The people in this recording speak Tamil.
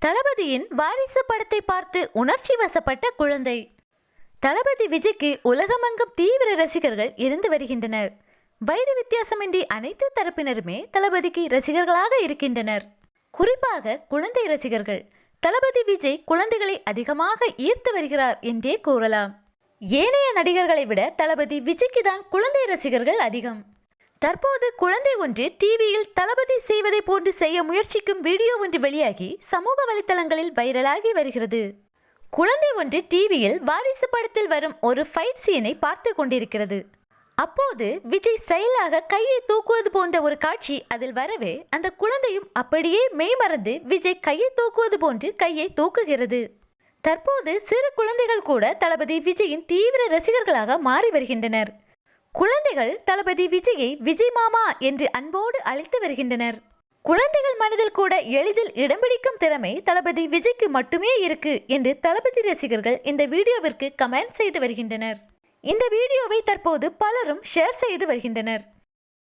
தளபதியின் வாரிசு படத்தை பார்த்து உணர்ச்சி வசப்பட்ட குழந்தை. தளபதி விஜய்க்கு உலகமெங்கும் தீவிர ரசிகர்கள் இருந்து வருகின்றனர். வயது வித்தியாசமின்றி அனைத்து தரப்பினருமே தளபதிக்கு ரசிகர்களாக இருக்கின்றனர். குறிப்பாக குழந்தை ரசிகர்கள். தளபதி விஜய் குழந்தைகளை அதிகமாக ஈர்த்து வருகிறார் என்றே கூறலாம். ஏனைய நடிகர்களை விட தளபதி விஜய்க்கு தான் குழந்தை ரசிகர்கள் அதிகம். தற்போது குழந்தை ஒன்று டிவியில் தளபதி செய்வதை போன்று செய்ய முயற்சிக்கும் வீடியோ ஒன்று வெளியாகி சமூக வலைத்தளங்களில் வைரலாகி வருகிறது. குழந்தை ஒன்று டிவியில் வாரிசு படத்தில் வரும் ஒரு ஃபைட் சீனை பார்த்து கொண்டிருக்கிறது. அப்போது விஜய் ஸ்டைலாக கையை தூக்குவது போன்ற ஒரு காட்சி அதில் வரவே அந்த குழந்தையும் அப்படியே மெய்மறந்து விஜய் கையை தூக்குவது போன்று கையை தூக்குகிறது. தற்போது சிறு குழந்தைகள் கூட தளபதி விஜயின் தீவிர ரசிகர்களாக மாறி வருகின்றனர். குழந்தைகள் தளபதி விஜயை விஜய் மாமா என்று அன்போடு அழைத்து வருகின்றனர். குழந்தைகள் மனதில் கூட எளிதில் இடம் பிடிக்கும் திறமை தளபதி விஜய்க்கு மட்டுமே இருக்கு என்று தளபதி ரசிகர்கள் இந்த வீடியோவிற்கு கமெண்ட் செய்து வருகின்றனர். இந்த வீடியோவை தற்போது பலரும் ஷேர் செய்து வருகின்றனர்.